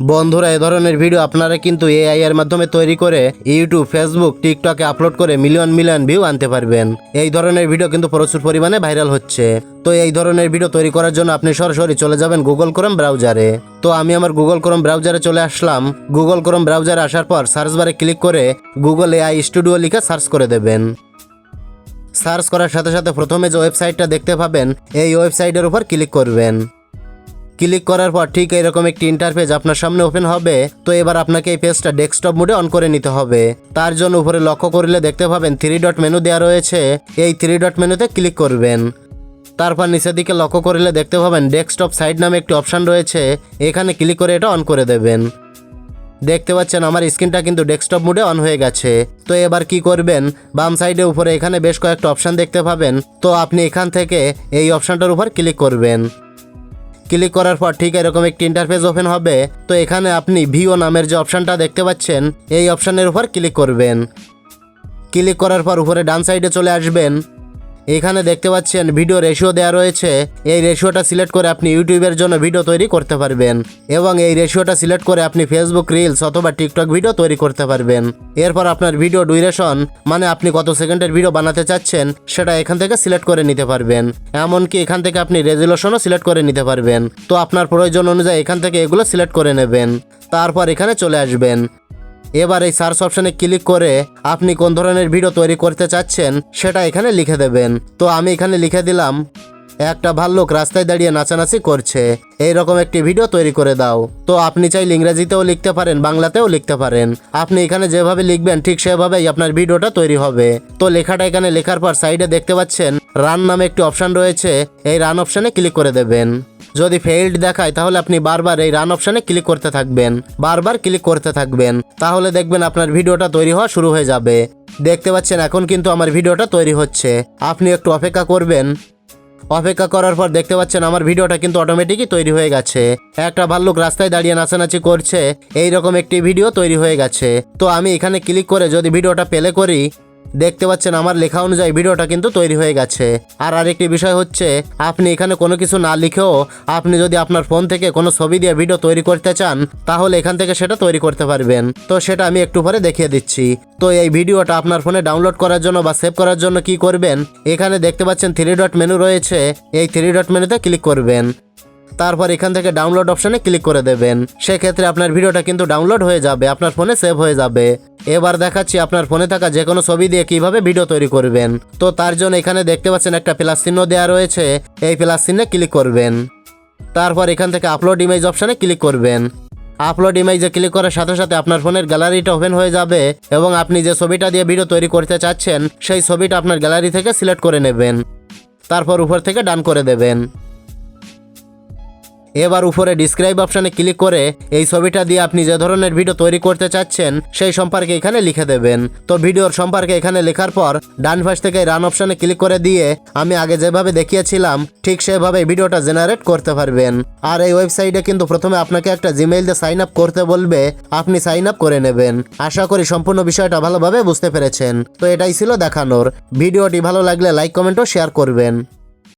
বন্ধুরা, এ ধরনের ভিডিও আপনারা কিন্তু এআই এর মাধ্যমে তৈরি করে ইউটিউব ফেসবুক টিকটকে আপলোড করে মিলিয়ন মিলিয়ন ভিউ আনতে পারবেন। এই ধরনের ভিডিও কিন্তু প্রচুর পরিমাণে ভাইরাল হচ্ছে। তো এই ধরনের ভিডিও তৈরি করার জন্য আপনি সরাসরি চলে যাবেন গুগল ক্রোম ব্রাউজারে তো আমি আমার গুগল ক্রোম ব্রাউজারে চলে আসলাম। গুগল ক্রোম ব্রাউজারে আসার পর সার্চ বারে ক্লিক করে গুগল এআই স্টুডিও লিখে সার্চ করে দেবেন। সার্চ করার সাথে সাথে প্রথমে যে ওয়েবসাইটটা দেখতে পাবেন, এই ওয়েবসাইটের উপর ক্লিক করবেন। ক্লিক করার পর ঠিক এরকম একটি ইন্টারফেস আপনার সামনে ওপেন হবে। তো এবার আপনাকে এই পেজটা ডেস্কটপ মোডে অন করে নিতে হবে। তার জন্য উপরে লক্ষ্য করলে দেখতে পাবেন থ্রি ডট মেনু দেওয়া রয়েছে। এই থ্রি ডট মেনুতে ক্লিক করবেন। তারপর নিচের দিকে লক্ষ্য করলে দেখতে পাবেন ডেস্কটপ সাইড নামে একটি অপশান রয়েছে। এখানে ক্লিক করে এটা অন করে দেবেন। দেখতে পাচ্ছেন আমার স্ক্রিনটা কিন্তু ডেস্কটপ মোডে অন হয়ে গেছে। তো এবার কি করবেন? বাম সাইডে উপরে এখানে বেশ কয়েকটা অপশান দেখতে পাবেন। তো আপনি এখান থেকে এই অপশানটার উপর ক্লিক করবেন। ক্লিক করার পর ঠিক এরকম একটি ইন্টারফেস ওপেন হবে। তো এখানে আপনি ভিও নামের যে অপশানটা দেখতে পাচ্ছেন, এই অপশানের উপর ক্লিক করবেন। ক্লিক করার পর উপরে ডান সাইডে চলে আসবেন। এখানে দেখতে পাচ্ছেন ভিডিও রেশিও দেওয়া রয়েছে। এই রেশিওটা সিলেক্ট করে আপনি ইউটিউবের জন্য ভিডিও তৈরি করতে পারবেন। এবং এই রেশিওটা সিলেক্ট করে আপনি ফেসবুক রিলস অথবা টিকটক ভিডিও তৈরি করতে পারবেন। এরপর আপনার ভিডিও ডিউরেশন মানে আপনি কত সেকেন্ডের ভিডিও বানাতে চাচ্ছেন, সেটা এখান থেকে সিলেক্ট করে নিতে পারবেন। এমনকি এখান থেকে আপনি রেজুলেশনও সিলেক্ট করে নিতে পারবেন। তো আপনার প্রয়োজন অনুযায়ী এখান থেকে এগুলো সিলেক্ট করে নেবেন। তারপর এখানে চলে আসবেন। এবার এই সার্চ অপশানে ক্লিক করে আপনি কোন ধরনের ভিডিও তৈরি করতে চাচ্ছেন সেটা এখানে লিখে দেবেন। তো আমি এখানে লিখে দিলাম, একটা ভাল্লুক রাস্তায় দাঁড়িয়ে নাচানাচি করছে। এই রকম একটি ভিডিও তৈরি করে দাও। তো আপনি চাইলে ইংরেজিতেও লিখতে পারেন, বাংলাতেও লিখতে পারেন। আপনি এখানে যেভাবে লিখবেন ঠিক সেভাবেই আপনার ভিডিওটা তৈরি হবে। তো লেখাটা এখানে লেখার পর সাইডে দেখতে পাচ্ছেন, রান নামে একটি অপশান রয়েছে। এই রান অপশানে ক্লিক করে দেবেন। যদি ফেইল্ড দেখায়, তাহলে আপনি বারবার এই রান অপশানে ক্লিক করতে থাকবেন। বারবার ক্লিক করতে থাকবেন। তাহলে দেখবেন আপনার ভিডিওটা তৈরি হওয়া শুরু হয়ে যাবে। দেখতে পাচ্ছেন, এখন কিন্তু আমার ভিডিওটা তৈরি হচ্ছে। আপনি একটু অপেক্ষা করবেন। অপেক্ষা করার পর দেখতে পাচ্ছেন, আমার ভিডিওটা কিন্তু অটোমেটিকই তৈরি হয়ে গেছে। একটা ভাল্লুক রাস্তায় দাঁড়িয়ে নাচানাচি করছে। এই রকম একটি ভিডিও তৈরি হয়ে গেছে। তো আমি এখানে ক্লিক করে যদি ভিডিওটা প্লে করি দেখতে পাচ্ছেন আমার লেখা অনুযায়ী ভিডিওটা কিন্তু তৈরি হয়ে গেছে। আর আরেকটি বিষয় হচ্ছে, আপনি এখানে কোনো কিছু না লিখেও আপনি যদি আপনার ফোন থেকে কোনো ছবি দিয়ে ভিডিও তৈরি করতে চান, তাহলে এখান থেকে সেটা তৈরি করতে পারবেন। তো সেটা আমি একটু পরে দেখিয়ে দিচ্ছি। তো এই ভিডিওটা আপনার ফোনে ডাউনলোড করার জন্য বা সেভ করার জন্য কি করবেন, এখানে দেখতে পাচ্ছেন থ্রি ডট মেনু রয়েছে। এই থ্রি ডট মেনুতে ক্লিক করবেন। তারপর এখান থেকে ডাউনলোড অপশানে ক্লিক করে দেবেন। সেক্ষেত্রে আপনার ভিডিওটা কিন্তু ডাউনলোড হয়ে যাবে, আপনার ফোনে সেভ হয়ে যাবে। এবার দেখাচ্ছি আপনার ফোনে থাকা যে কোনো ছবি দিয়ে কীভাবে ভিডিও তৈরি করবেন। তো তার জন্য এখানে দেখতে পাচ্ছেন একটা প্লাস চিহ্ন দেওয়া রয়েছে, এই প্লাস চিহ্নে ক্লিক করবেন। তারপর এখান থেকে আপলোড ইমেজ অপশানে ক্লিক করবেন। আপলোড ইমেজে ক্লিক করার সাথে সাথে আপনার ফোনের গ্যালারিটা ওপেন হয়ে যাবে এবং আপনি যে ছবিটা দিয়ে ভিডিও তৈরি করতে চাচ্ছেন, সেই ছবিটা আপনার গ্যালারি থেকে সিলেক্ট করে নেবেন। তারপর উপর থেকে ডান করে দেবেন। এবার উপরে ডিসক্রাইব অপশানে ক্লিক করে এই ছবিটা দিয়ে আপনি যে ধরনের ভিডিও তৈরি করতে চাচ্ছেন, সেই সম্পর্কে এখানে লিখে দেবেন। তো ভিডিওর সম্পর্কে এখানে লেখার পর, ডান পাশ থেকে রান অপশানে ক্লিক করে দিয়ে আমি আগে যেভাবে দেখিয়েছিলাম, ঠিক সেভাবে ভিডিওটা জেনারেট করতে পারবেন। আর এই ওয়েবসাইটে কিন্তু প্রথমে আপনাকে একটা জিমেইল দিয়ে সাইন আপ করতে বলবে, আপনি সাইন আপ করে নেবেন। আশা করি সম্পূর্ণ বিষয়টা ভালোভাবে বুঝতে পেরেছেন। তো এটাই ছিল দেখানোর। ভিডিওটি ভালো লাগলে লাইক কমেন্ট ও শেয়ার করবেন।